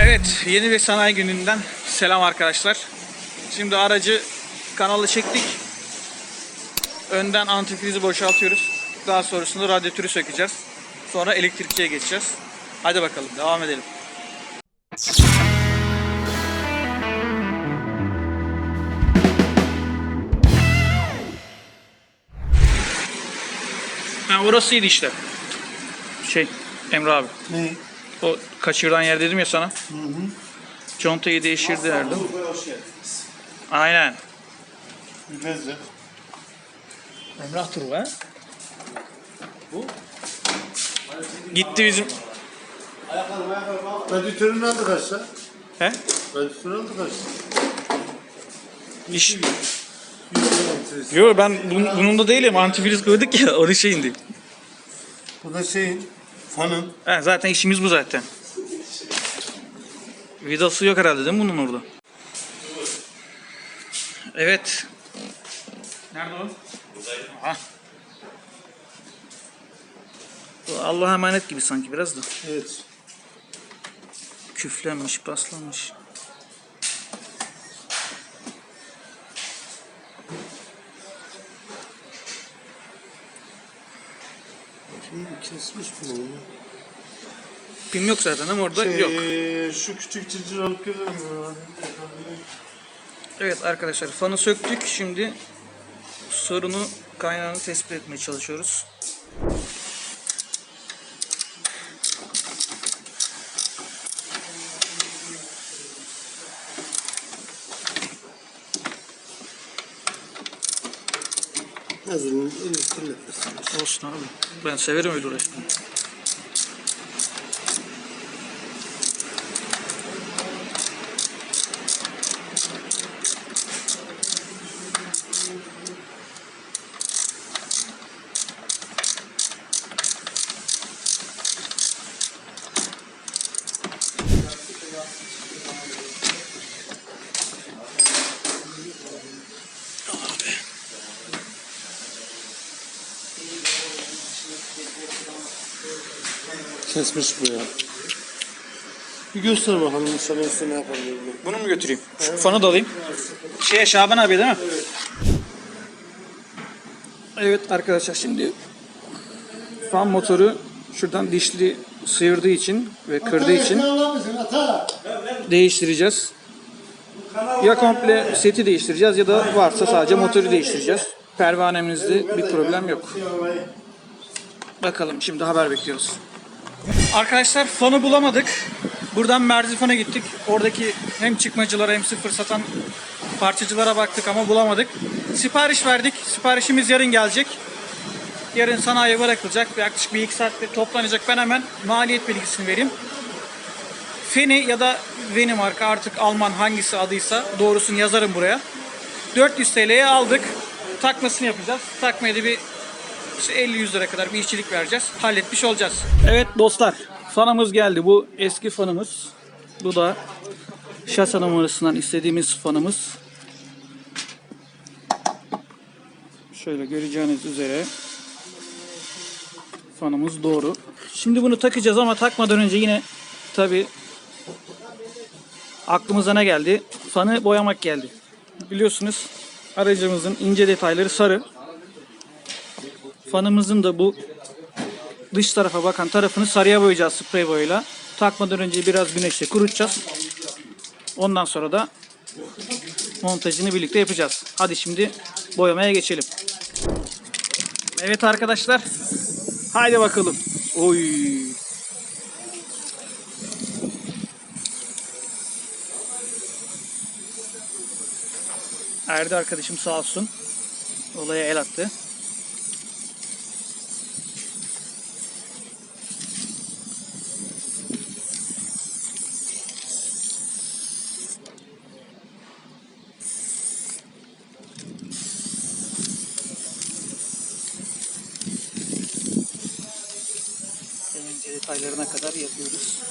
Evet, yeni bir sanayi gününden selam arkadaşlar. Şimdi aracı kanalı çektik. Önden antifrizi boşaltıyoruz. Daha sonrasında radyatörü sökeceğiz. Sonra elektrikçiye geçeceğiz. Hadi bakalım devam edelim. Ha, orasıydı işte. Şey, Emre abi. Ne? O kaçırılan yer dedim ya sana. Hı hı. Contayı değiştir derdim. Aynen. Ya. Emrah Turu ha? Bu? Gitti bizim. Radyatörün adı kaç lan? He? Radyatörün adı kaç? İş. Yüz kilometresi. Yo ben bun, bunun da değilim. Antifriz koyduk ya onun şeyindi. Bu da şeyin, fanın. He, zaten işimiz bu zaten. Vidası yok herhalde değil mi bunun orada? Evet. Nerede o? Aha. Bu Allah'a emanet gibi sanki biraz da. Evet. Küflenmiş, paslanmış. Kesmiş bunu. Pim yok zaten ama orada Şey, yok. Şu küçük cırcır alıp gelirim. Evet arkadaşlar fanı söktük. Şimdi sorunu kaynağını tespit etmeye çalışıyoruz. Nefes. Olsun abi. Ben severim öyle uğraşmayı. Kesmiş bu ya. Bir göster bakalım sana üstüne ne yapabilirim. Bunu mu götüreyim? Şu fanı da alayım. Şeye Şaban abi değil mi? Evet arkadaşlar şimdi fan motoru şuradan dişli sıyırdığı için ve kırdığı için değiştireceğiz. Ya komple seti değiştireceğiz ya da varsa sadece motoru değiştireceğiz. Pervanemizde bir problem yok. Bakalım şimdi haber bekliyoruz. Arkadaşlar fanı bulamadık. Buradan Merzifon'a gittik. Oradaki hem çıkmacılara hem sıfır satan parçacılara baktık ama bulamadık. Sipariş verdik. Siparişimiz yarın gelecek. Yarın sanayiye bırakılacak. Yaklaşık bir iki saatte toplanacak. Ben hemen maliyet bilgisini vereyim. Feni ya da Veni marka artık Alman hangisi adıysa doğrusunu yazarım buraya. 400 TL'ye aldık. Takmasını yapacağız. Takmaya da bir işte 50-100 lira kadar bir işçilik vereceğiz. Halletmiş olacağız. Evet dostlar. Fanımız geldi. Bu eski fanımız. Bu da şasa numarasından istediğimiz fanımız. Şöyle göreceğiniz üzere fanımız doğru. Şimdi bunu takacağız ama takmadan önce yine tabi aklımıza ne geldi? Fanı boyamak geldi. Biliyorsunuz aracımızın ince detayları sarı. Fanımızın da bu dış tarafa bakan tarafını sarıya boyayacağız sprey boyayla. Takmadan önce biraz güneşte kurutacağız. Ondan sonra da montajını birlikte yapacağız. Hadi şimdi boyamaya geçelim. Evet arkadaşlar. Haydi bakalım. Oy. Erdi arkadaşım sağ olsun. Olaya el attı. En ince detaylarına kadar yapıyoruz.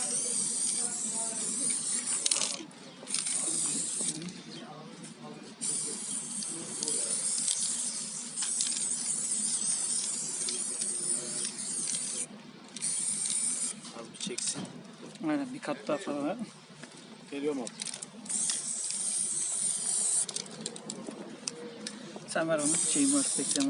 Az bir çeksin. Aynen bir kat daha falan. Geliyorum abi. Sen ver onu. Şeyim var. Beklem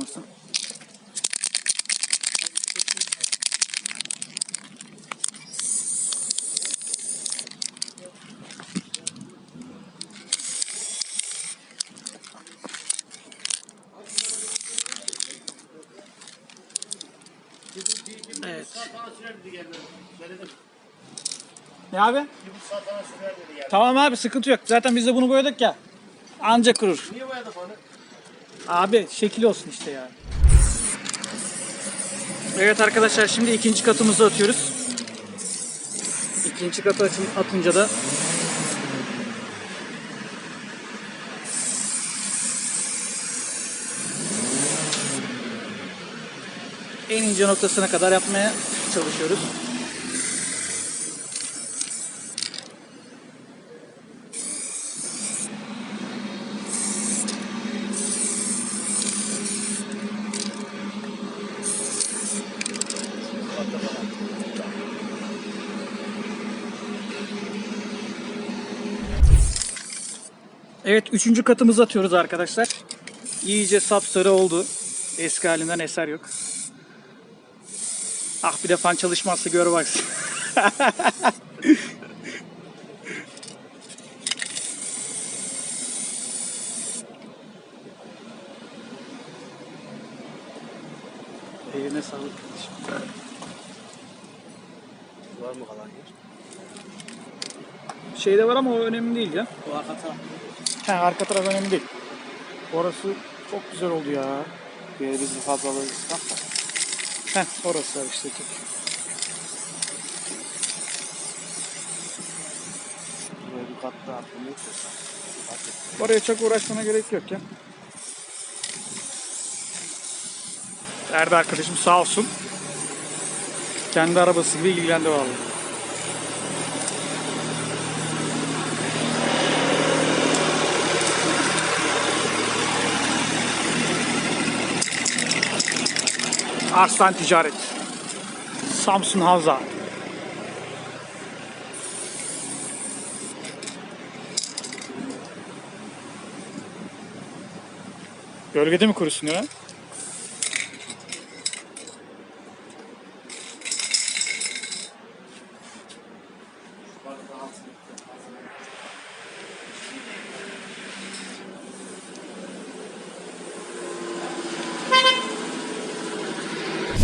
Ne abi? Tamam abi sıkıntı yok. Zaten biz de bunu boyadık ya. Anca kurur. Niye boyadı bana? Abi şekil olsun işte ya. Evet arkadaşlar şimdi ikinci katımızı atıyoruz. İkinci katı açın, atınca da en ince noktasına kadar yapmaya çalışıyoruz. Evet üçüncü katımızı atıyoruz arkadaşlar. İyice sapsarı oldu. Eski halinden eser yok. Ah bir de fan çalışmazsa gör bak. Eline sağlık kardeşim. Var mı kalan yer? Şeyde var ama o önemli değil ya. Bu arka taraf. Ha, arka taraf önemli değil. Orası çok güzel oldu ya. Bir bizim fazlalığı da. Heh, orası var işte. Böyle bir kat daha atılıyor. Oraya çok uğraşmana gerek yok ya. Erdi arkadaşım sağ olsun. Kendi arabası gibi ilgilendi vallahi. Arslan Ticaret. Samsun Havza. Gölgede mi kurusun ya?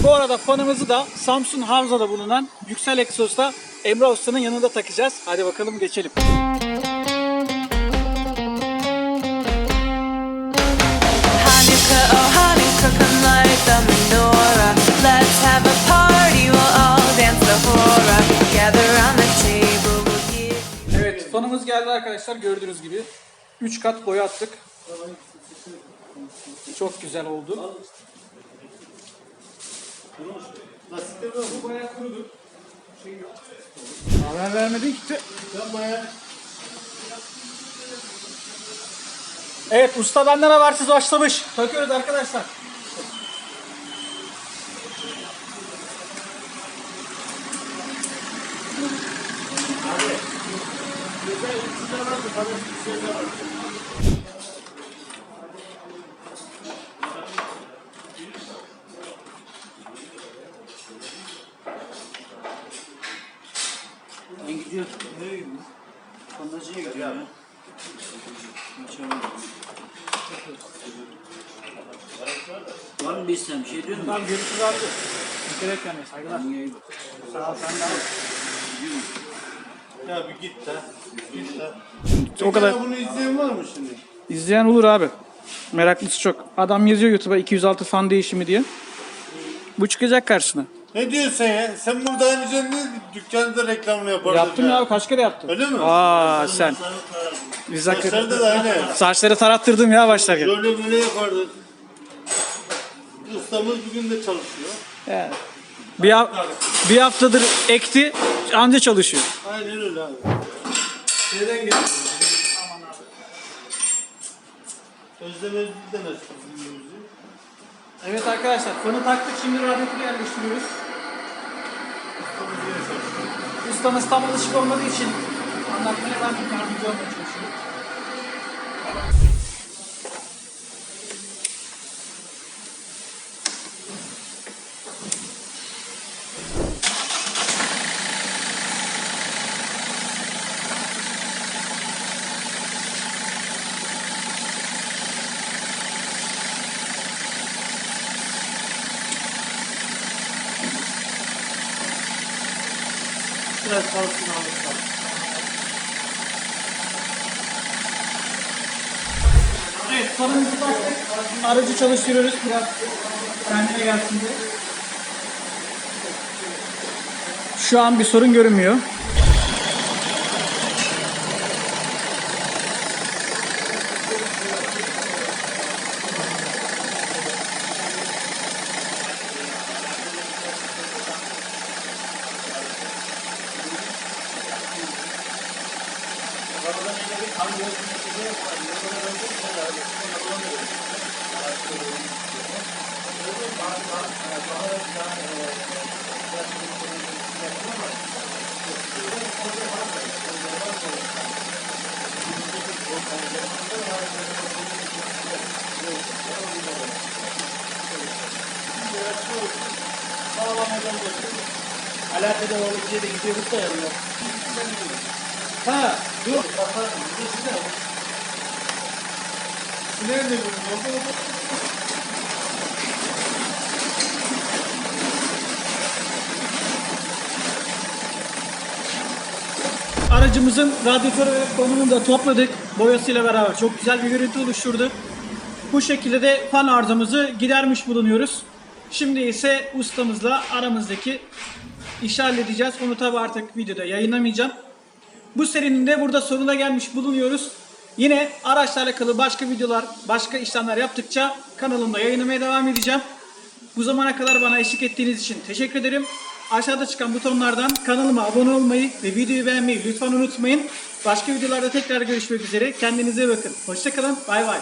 Bu arada fanımızı da Samsun Havza'da bulunan Yüksel Exos'ta Emre Usta'nın yanında takacağız. Hadi bakalım geçelim. Hanukkah, oh Hanukkah, come light the menorah. Let's have a party, we'll all dance the hora. Gather around the table, we'll give. Evet fanımız geldi arkadaşlar gördüğünüz gibi. 3 kat boya attık. Çok güzel oldu. Lastikleri var mı? Bu bayağı kurudu. Şey yok. Haber vermedin ki. Yapma ya. Evet usta benden habersiz başlamış. Takıyoruz arkadaşlar. Ben Kondacıya gidiyorum ya. Var mı bir isteğin? Bir şey diyor musun? Tamam görüşürüz abi. Et kendine saygılar. Sağ ol sen de abi. Ya bir git de. Git de. O kadar. Bunu izleyen var mı şimdi? İzleyen olur abi. Meraklısı çok. Adam yazıyor YouTube'a 206 fan değişimi diye. Bu çıkacak karşına. Ne diyorsun sen ya? Sen burada önce ne dükkanda reklamını yapardın Yaptım ya abi kaç kere yaptım. Öyle mi? Aa sen. Biz Saçlarda hakikaten... da aynı. Saçları tarattırdım ya başlarken. Böyle böyle yapardın. Ustamız bugün de çalışıyor. Yani. Bir, ha- bir haftadır ekti anca çalışıyor. Aynen öyle abi. Neden geliyorsun? Aman abi. Özlem demez bizim yüzü. Evet arkadaşlar fanı taktık şimdi radyatörü yerleştiriyoruz. Ustamız yine çalışıyor. Ustamız tam alışık olmadığı için anlatmaya çok yardımcı olmaya Biraz kalsın abi. Evet, fanımızı bastık. Aracı çalıştırıyoruz biraz kendine gelsin diye. Şu an bir sorun görünmüyor. Alakada oğlu diye de gidiyoruz da yanıyor. Ha, dur. Nerede bu? Aracımızın radyatörü ve konumunu da topladık. Boyasıyla beraber çok güzel bir görüntü oluşturdu. Bu şekilde de fan arızamızı gidermiş bulunuyoruz. Şimdi ise ustamızla aramızdaki işi halledeceğiz. Onu tabi artık videoda yayınlamayacağım. Bu serinin de burada sonuna gelmiş bulunuyoruz. Yine araçlarla alakalı başka videolar, başka işlemler yaptıkça kanalımda yayınlamaya devam edeceğim. Bu zamana kadar bana eşlik ettiğiniz için teşekkür ederim. Aşağıda çıkan butonlardan kanalıma abone olmayı ve videoyu beğenmeyi lütfen unutmayın. Başka videolarda tekrar görüşmek üzere. Kendinize bakın. Hoşçakalın. Bay bay.